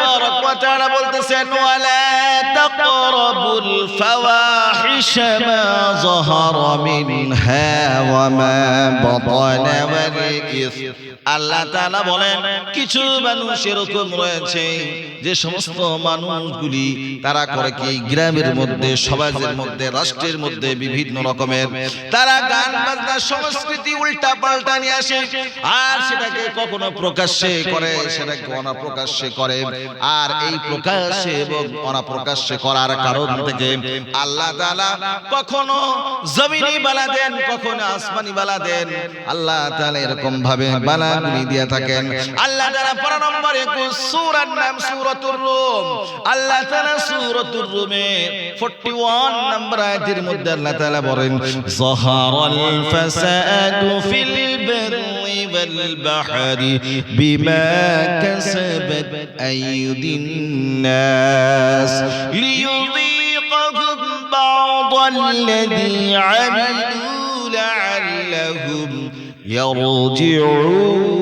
ওয়া তাআলা বলতেছেন আল্লাহ বলেন, কিছু মানুষ এরকম রয়েছে, যে সমস্ত মানুষগুলি তারা করে কি গ্রামের মধ্যে, সমাজের মধ্যে, রাষ্ট্রের মধ্যে বিভিন্ন রকমের, তারা গান বাজনা সংস্কৃতি উল্টা পাল্টা নিয়ে আসে, আর সেটাকে কখনো প্রকাশ্যে করে, সেটাকে অনাপ্রকাশ্যে করে। আর এই প্রকাশ্যে এবং অনাপ্রকাশ্যে করার কারণ থেকে আল্লাহ তাআলা কখনো জমিনি বালা দেন কখনো আসমানি বালা দেন। আল্লাহ তাআলা এরকম ভাবে বালাগুলি দিয়ে থাকেন। আল্লাহ তাআলা পর নম্বর 21 সূরার নাম সূরাতুর রুম। আল্লাহ তাআলা সূরাতুর রুমে 41 নম্বর আয়াতের মধ্যে আল্লাহ তাআলা বলেন যাহারাল ফাসাদু ফিল طيب البحر بما كسبت أيدي الناس ليضيقهم بعض الذي عملوا لعلهم يرجعون.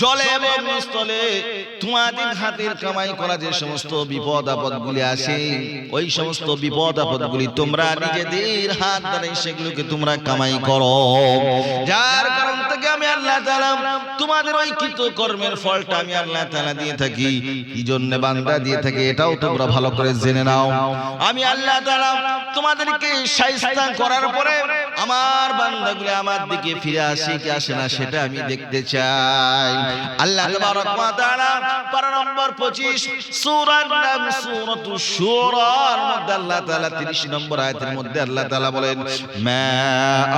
জলে এবং স্থলে তোমাদের হাতের কামাই করা যে সমস্ত বিপদ আপদগুলি আসে ওই সমস্ত বিপদ আপদগুলি তোমরা নিজেদের হাত দ্বারা সেগুলোকে তোমরা কামাই করো। যার কারণ থেকে আমি আল্লাহ তাআলা তোমাদের ওই কৃত কর্মের ফলটা আমি আল্লাহ তাআলা দিয়ে থাকি। কি জন্য বান্দা দিয়ে থাকি এটাও তোমরা ভালো করে জেনে নাও। আমি আল্লাহ তাআলা তোমাদেরকে শাইস্তা করার পরে আমার বান্দাগুলি আমার দিকে ফিরে আসে, কি আসে না সেটা আমি দেখতে চাই। আল্লাহ তাবারক ওয়া তাআলা পারা নম্বর 25 সূরার নাম সূরাতুশ শুরার মধ্যে আল্লাহ তাআলা 30 নম্বর আয়াতের মধ্যে আল্লাহ তাআলা বলেন, মা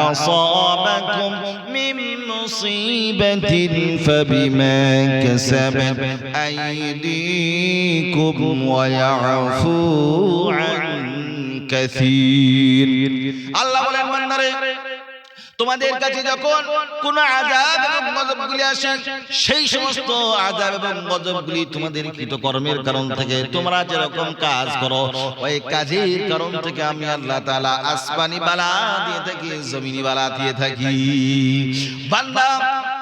আসাবাকুম মিন মুসিবাতিন ফাবিমা কাসাবাত আইদিকুম ওয়া ইয়াফু আন কাসীর আল্লাহ বলেন, বান্দারে, তোমাদের কাছে যখন কোন আযাব এবং গজবগুলি আসে, সেই সমস্ত আযাব এবং গজবগুলি তোমাদের কৃতকর্মের কারণ থেকে তোমরা যেরকম কাজ করো, ওই কাজের কারণ থেকে আমি আল্লাহ তাআলা আসমানি বালা দিয়ে থাকি, জমিনি বালা দিয়ে থাকি। বান্দা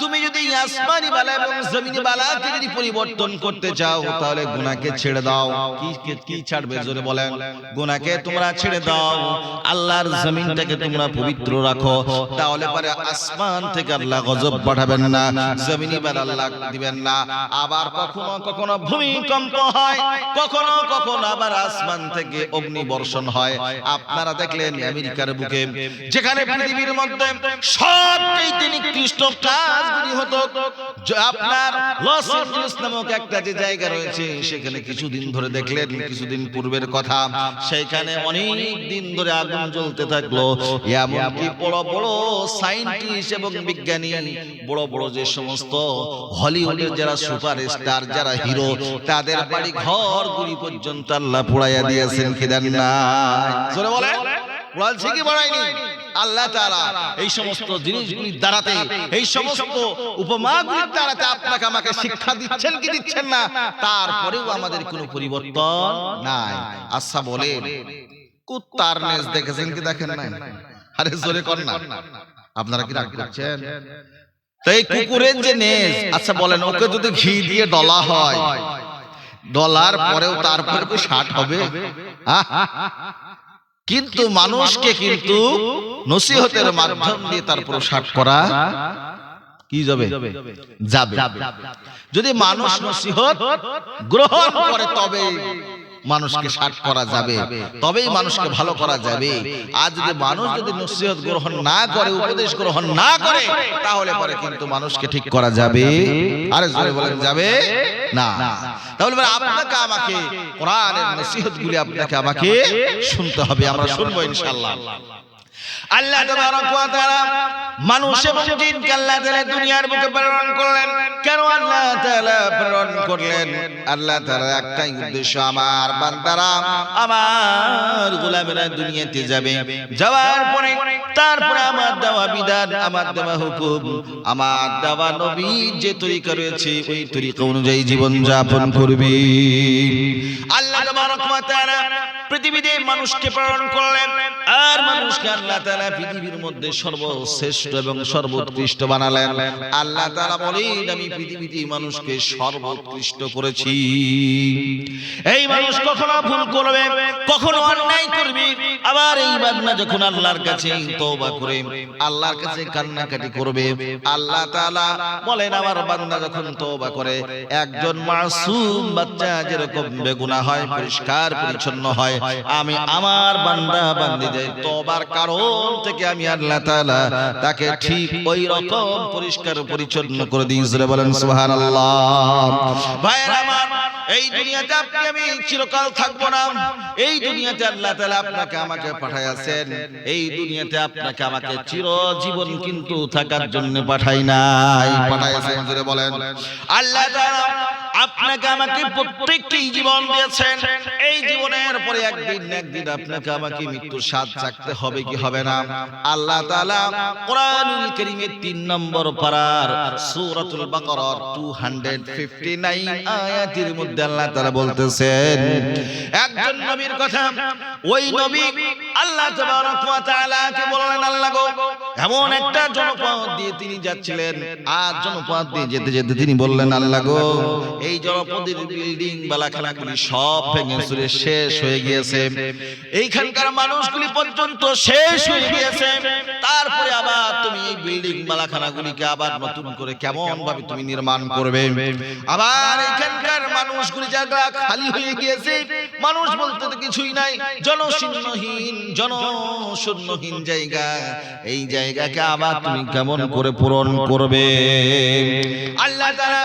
তুমি যদি আসমানি বালা এবং জমিনি বালাকে যদি পরিবর্তন করতে চাও, তাহলে গুনাহকে ছেড়ে দাও। কি কি- ছাড়বে জোরে বলেন? গুনাহকে তোমরা ছেড়ে দাও। আল্লাহর জমিনটাকে তোমরা পবিত্র রাখো। তাহলে পরে আসমান থেকে আল্লাহ গজব পাঠাবেন না, জমিনি বেলা আল্লাহ দিবেন না। আবার কখনো কখনো ভূমিকম্প হয়, কখনো কখনো আবার আসমান থেকে অগ্নি বর্ষণ হয়। আপনারা দেখলেন আমেরিকার বুকে, যেখানে পৃথিবীর মধ্যে সবচেয়ে নিকৃষ্ট কাজগুলি হতো। আপনার লস এঞ্জেলস নামক একটা যে জায়গা রয়েছে, সেখানে কিছুদিন ধরে দেখলেন, কিছুদিন পূর্বের কথা। সেখানে অনেক দিন ধরে আগুন জ্বলতে থাকল। এমনকি বড় বড় সায়েন্টিস্ট এবং বিজ্ঞানী, বড় বড় যে সমস্ত হলিউডের যারা সুপারস্টার, যারা হিরো, তাদের বাড়ি ঘর গুলি পর্যন্ত আল্লাহ পোড়াইয়া দিয়েছেন কি দেন না বলে পোড়ালছে কি পড়ায়নি? আল্লাহ তাআলা এই সমস্ত জিনিসগুলি দ্বারাতে এই সমস্ত উপমাগুলির দ্বারাতে আপনাকে আমাকে শিক্ষা দিচ্ছেন কি দিচ্ছেন না? তারপরেও আমাদের কোনো পরিবর্তন নাই। আচ্ছা বলেন। কুত্তার নেজ দেখেছেন কি দেখেন না আরে জোরে কর না। আপনারা কি রাগ করছেন? তো এই কুকুরের যে নেজ আচ্ছা বলেন ওকে যদি ঘি দিয়ে ডলা হয় ডলার পরেও তারপরে কি ষাট হবে? কিন্তু মানুষকে কিন্তু নসিহতের মাধ্যম দিয়ে তার ষাট করা কি যাবে? যাবে? যদি মানুষ নসিহত গ্রহণ করে তবে মানুষকে ষাট করা যাবে। তবেই মানুষকে ভালো করা যাবে। আজ যদি মানুষ যদি নসিহত গ্রহণ না করে উপদেশ গ্রহণ না করে তাহলে পরে কিন্তু মানুষকে ঠিক করা যাবে। আরে জোরে বলেন যাবে। না। তাহলে এবার আপনাকে আমাকে কোরআনের নসিহত গুলি আপনাকে আমাকে শুনতে হবে আমরা শুনব ইনশাআল্লাহ। আল্লাহ তাআলা মানুষ এবং জিনকে আল্লাহ তাআলা দুনিয়ার বুকে প্রেরণ করলেন। কেন আল্লাহ তাআলা প্রেরণ করলেন? আল্লাহ তাআলা একটাই উদ্দেশ্য আমার বান্দারা আমার গোলামেরা দুনিয়াতে যাবে। যাওয়ার পরে তারপরে আমার দেওয়া বিধান আমার দেওয়া হুকুম আমার দেওয়া নবী যে তরিকা রয়েছে ওই তরিকা অনুযায়ী জীবন যাপন করবে। আল্লাহ তাআলা পৃথিবীতে মানুষকে প্রেরণ করলেন আর মানুষকে আল্লাহ তাআলা পৃথিবীর মধ্যে সর্বশ্রেষ্ঠ এবং সর্বোৎকৃষ্ট বানালেন। আল্লাহ তাআলা বলেন, আমি পৃথিবীতে মানুষকে সর্বোৎকৃষ্ট করেছি। এই মানুষ কখনো ভুল করবে, কখনো অন্যায় করবে। আবার এই বান্দা যখন আল্লাহর কাছে তওবা করে, আল্লাহর কাছে কান্নাকাটি করবে, আল্লাহ তাআলা বলেন, আমার বান্দা যখন তওবা করে, একজন মাসুম বাচ্চা যেরকম বেগুনাহ হয়, পরিষ্কার, পরিচ্ছন্ন হয়। আমি আমার বান্দা বান্দিদের তওবার কারণ থেকে আমি আল্লাহ তাআলা তাকে ঠিক ওই রকম পরিষ্কার পরিচ্ছন্ন করে দিয়েছিল বলেন, সুবহানাল্লাহ। ভাইরা আমার, এই দুনিয়াতে আপনি, আমি চিরকাল থাকব না। এই দুনিয়াতে আল্লাহ তাআলা আপনাকে আমাকে পাঠাইয়াছেন। এই দুনিয়াতে আপনাকে আমাকে চিরজীবন কিন্তু থাকার জন্য পাঠাই নাই। পাঠাইয়াছেন, জোরে বলেন। আল্লাহ তাআলা আপনাকে আমাকে প্রত্যেকটি জীবন দিয়েছেন। এই জীবনের পরে একদিন একদিন আপনাকে আমাকে মৃত্যুর স্বাদ চাকতে হবে কি হবে না? আল্লাহ তাআলা কোরআনুল কারীমের 3 নম্বর পারার সূরাতুল বাকারার 259 আয়াতের মধ্যে আল্লাহ তাআলা বলতেছেন একজন নবীর কথা ওই নবী আল্লাহ তাবারক ওয়া তাআলাকে বললেন আল্লাহ গো এমন একটা জনপদ দিয়ে তিনি যাচ্ছিলেন আর জনপদ দিয়ে যেতে যেতে তিনি বললেন আল্লাহ গো এই জনপদের বিল্ডিং বালাখানাগুলি সব ভেঙে চুরে শেষ হয়ে গিয়েছে। এইখানকার মানুষগুলি পর্যন্ত শেষ হয়ে গিয়েছে। তারপরে আবার তুমি এই বিল্ডিং বালাখানাগুলিকে আবার নতুন করে কেমন ভাবে তুমি নির্মাণ করবে। আবার এখানকার মানুষগুলি জায়গা খালি হয়ে গিয়েছে, মানুষ বলতে তো কিছুই নাই, জনশূন্যহীন জনশূন্যহীন জায়গা। এই জায়গাকে আবার তুমি কেমন করে পূরণ করবে? আল্লাহ তাআলা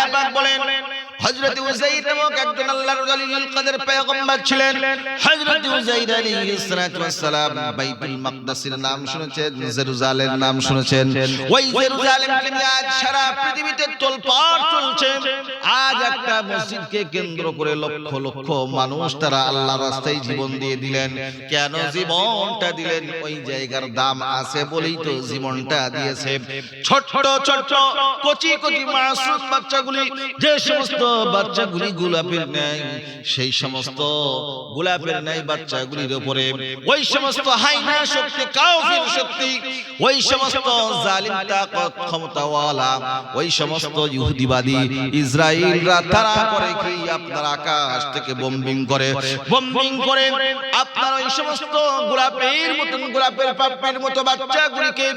ছিলেন। নাম শুনেছেন নাম শুনেছেন। ওই সারা আজ একটা মসজিদকে কেন্দ্র করে লক্ষ লক্ষ মানুষ তারা আল্লাহর রাস্তায় জীবন দিয়ে দিলেন। কেন জীবনটা দিলেন? ওই জায়গার দাম আছে বলেই তো জীবনটা দিয়েছে। ছোট ছোট কচি কচি মাসুম বাচ্চাগুলি যে সমস্ত বাচ্চাগুলি গোলাপের ন্যায়, সেই সমস্ত গোলাপের ন্যায় বাচ্চাগুলির উপরে, ওই সমস্ত হাইনা শক্তি কাফির শক্তি, ওই সমস্ত জালিম তাকত ক্ষমতাওয়ালা, ওই সমস্ত ইহুদিবাদী ইসরায়েলরা তারা করে কি আপনার আকাশ থেকে বোম্বিং করে? বোম্বিং করে আপনার ওই সমস্ত গোলাপের মতন, গোলাপের পাপের মতো বাচ্চাগুলিকে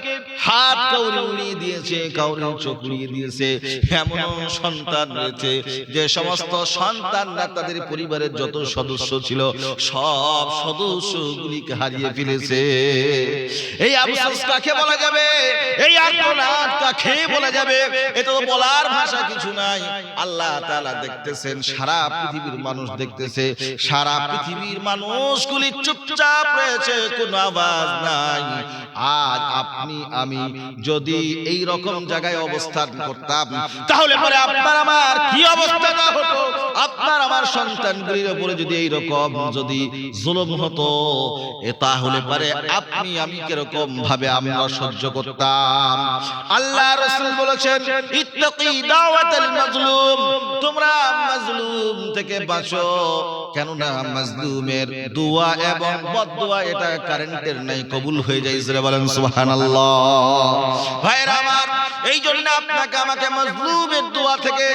হাত কাউরে উড়িয়ে দিয়েছে কাউরে চোখ উড়িয়ে দিয়েছে এমন সন্তান রয়েছে যে সমস্ত সন্তানরা তাদের পরিবারের যত সদস্য ছিল, সব সদস্য সদস্যগুলিকে হারিয়ে ফেলেছে। এই আফসোস কাকে বলা যাবে? এই আত্মনাদ কাকে বলা যাবে? এটা তো বলার ভাষা কিছু নাই। আল্লাহ তাআলা দেখতেছেন, সারা পৃথিবীর মানুষ দেখতেছে, সারা পৃথিবীর মানুষগুলি চুপচাপ রয়েছে, কোনো আওয়াজ নাই। আজ আপনি, আমি যদি এই রকম জায়গায় অবস্থান করতাম, তাহলে পরে আপনার আমার কি অবস্থা? আপনার, আমার সন্তানগুলির উপরে যদি এই রকম যদি জুলুম হতো, এ তাহলে পরে আপনি আমি কীরকম ভাবে আমরা সহ্য করতাম। আল্লাহ বলেছেন মাজলুম। তোমরা মাজলুম থেকে বাঁচো। কেন না মাজলুমের দোয়া এবং বদদোয়া এটা কারেন্টের নাই, কবুল হয়ে যায়। বলেন ভাইরা আমার এই জন্য আপনাকে আমাকে মাজলুমের দোয়া থেকে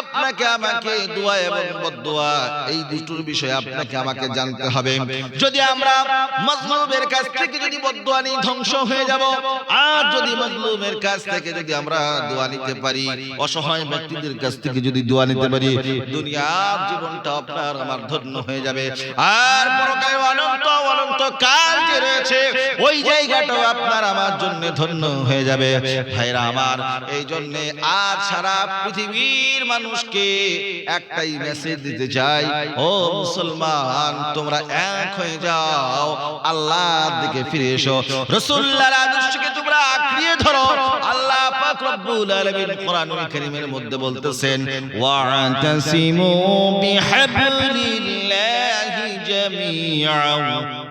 আপনাকে আমাকে দোয়া এবং বদদোয়া, এই দুটোর বিষয়ে আপনাকে আমাকে জানতে হবে। যদি আমরা মাজলুমের কাছ থেকে যদি বদদোয়া নিয়ে ধ্বংস হয়ে যাব। আর যদি মাজলুমের কাছ থেকে যদি আমরা দোয়া নিতে পারি, অসহায় ব্যক্তিদের কাছ থেকে যদি দোয়া নিতে পারি, দুনিয়ার জীবনটা আপনার আমার ধন্য হয়ে যাবে। আর পরকালে অনন্ত অনন্ত কাল যে রয়েছে, ওই জায়গাটাও আপনার আমার জন্য ধন্য হয়ে যাবে। ভাইরা আমার আমার এই জন্য আজ সারা পৃথিবীর মানুষকে একটাই মেসেজ দিতে চাই, ও মুসলমান, তোমরা এক হয়ে যাও, আল্লাহর দিকে ফিরে এসো, রসুল্লাহর আদর্শকে তোমরা আঁকড়িয়ে ধরো। আল্লাহ পাক রব্বুল আলামিন কোরআনুল কারীমের মধ্যে বলতেছেন ওয়া'তাসিমু বিহাবলিল্লাহি জামিআন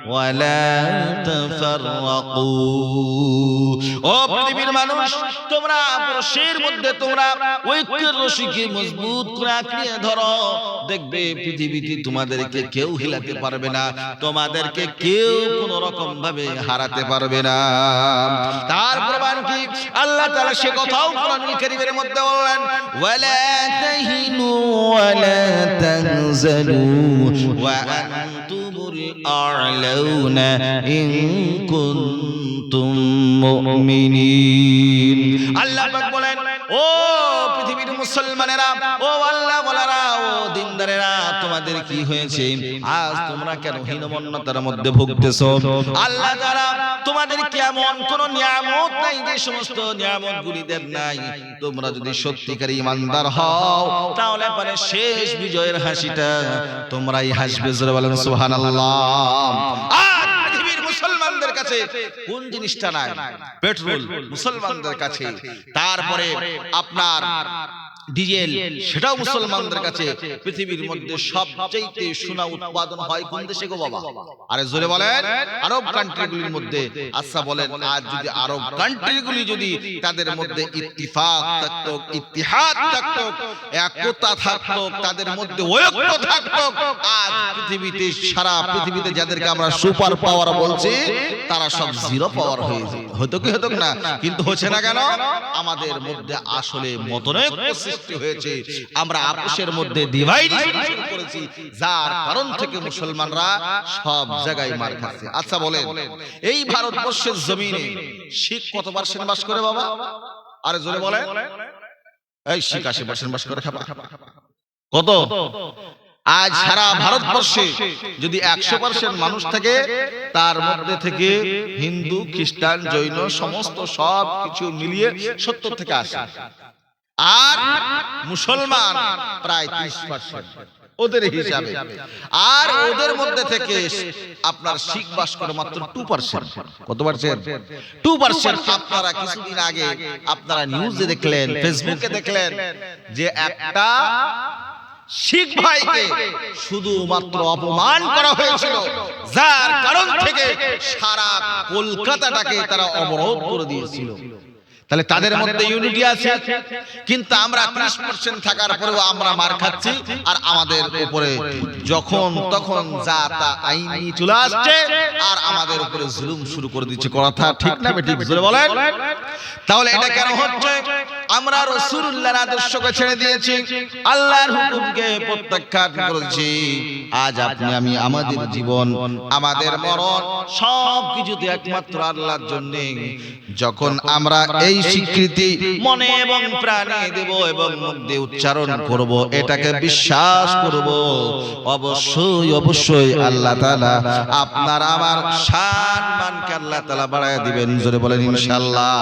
ওয়ালা তাফাররাকু ও পৃথিবীর মানুষ, তোমরা পরশের মধ্যে তোমরা ঐক্যের রশিকে মজবুত করে আঁকড়িয়ে ধরো। দেখবে পৃথিবীতে তোমাদেরকে কেউ হিলাতে পারবে না, তোমাদেরকে কেউ কোন রকম ভাবে হারাতে পারবে না। তার প্রমাণ কি? আল্লাহ তাআলা সে কথাও কোরআনুল কারীমের মধ্যে বললেন, ওয়ালা তাহিনু ওয়ালা তাহজানু ওয়া আনতুমুল إن كنتم مؤمنين الله বলেন, ও পৃথিবীর মুসলমানেরা, ও আল্লাহ বলারা, ও দিনদারেরা, তোমাদের কি হয়েছে? আজ তোমরা কেন হীনমন্যতার মধ্যে ভুগতেছো? আল্লাহ তাআলা তোমাদের কেমন কোন নিয়ামত নাই যে সমস্ত নিয়ামত গুলি দেন নাই? তোমরা যদি সত্যিকার ইমানদার হও, তাহলে পরে শেষ বিজয়ের হাসিটা তোমরাই হাসবে, জোরে বলেন সুবহানাল্লাহ। কোন জিনিসটা নাই? পেট্রোল মুসলমানদের কাছে। তারপরে আপনার ডিজেল সেটাও মুসলমানদের কাছে পৃথিবীর মধ্যে সবচেয়ে সোনা উৎপাদন হয় কোন দেশে গো বাবা? আরে জোরে বলেন আরব কান্ট্রিগুলির মধ্যে আচ্ছা বলেন আজ যদি আরব কান্ট্রিগুলি যদি তাদের মধ্যে ইত্তিফাক থাকতো ইত্তিহাদ থাকতো একতা থাকতো তাদের মধ্যে ঐক্য থাকতো। আজ পৃথিবীতে সারা পৃথিবীতে যাদেরকে আমরা সুপার পাওয়ার বলছি তারা সব জিরো পাওয়ার হয়ে যেত। হতো কি হতো না কিন্তু হচ্ছে না কেন? আমাদের মধ্যে আসলে মতনৈক্য সৃষ্টি হয়েছে। আমরা আপোষের মধ্যে ডিভাইড করেছি যার কারণ থেকে মুসলমানরা সব জায়গায় মার খাচ্ছে। আচ্ছা বলেন এই ভারতবর্ষের জমিনে শিখ কত পার্সেন্ট বাস করে বাবা? আরে জোরে বলেন। এই শিখ আশি পার্সেন্ট বাস করে খাবা। কত? আজ সারা ভারতবর্ষে যদি একশো পার্সেন্ট মানুষ থাকে তার মধ্যে থেকে হিন্দু খ্রিস্টান জৈন সমস্ত সব কিছু মিলিয়ে সত্তর থেকে আসে আর মুসলমান প্রায় ত্রিশ পার্সেন্ট। ওদের হিসাবে। আর ওদের মধ্যে থেকে আপনার শিখ বাস করে মাত্র টু পার্সেন্ট কত পার্সেন্ট? টু পার্সেন্ট আপনারা কিছুদিন আগে আপনারা নিউজে দেখলেন ফেসবুকে দেখলেন যে একটা শিখ ভাইকে শুধুমাত্র অপমান করা হয়েছিল। যার কারণ থেকে সারা কলকাতাটাকে তারা অবরোধ করে দিয়েছিল। তাহলে তাদের মধ্যে ইউনিটি আছে। কিন্তু আমরা ত্রিশ পার্সেন্ট থাকার পরেও আমরা মার খাচ্ছি। আর আমাদের উপরে যখন তখন যা তা আইনি চলে আসছে। আর আমাদের উপরে জুলুম শুরু করে দিচ্ছে। কথা ঠিক না ঠিক জোরে বলেন। তাহলে এটা কেন হচ্ছে? আমরা রসুল্লাহর আদর্শকে ছেড়ে দিয়েছি। আল্লাহর হুকুমকে প্রত্যাখ্যান করেছি। আজ আপনি আমি আমাদের জীবন, আমাদের মরণ সব কিছুতে একমাত্র আল্লাহর জন্য। যখন আমরা এই স্বীকৃতি মনে এবং প্রাণে দেব এবং মুখ দিয়ে উচ্চারণ করব, এটাকে বিশ্বাস করব, অবশ্যই অবশ্যই আল্লাহ তাআলা আপনার আমার সম্মানকে আল্লাহ তাআলা বাড়ায় দিবেন। জোরে বলেন, ইনশাআল্লাহ।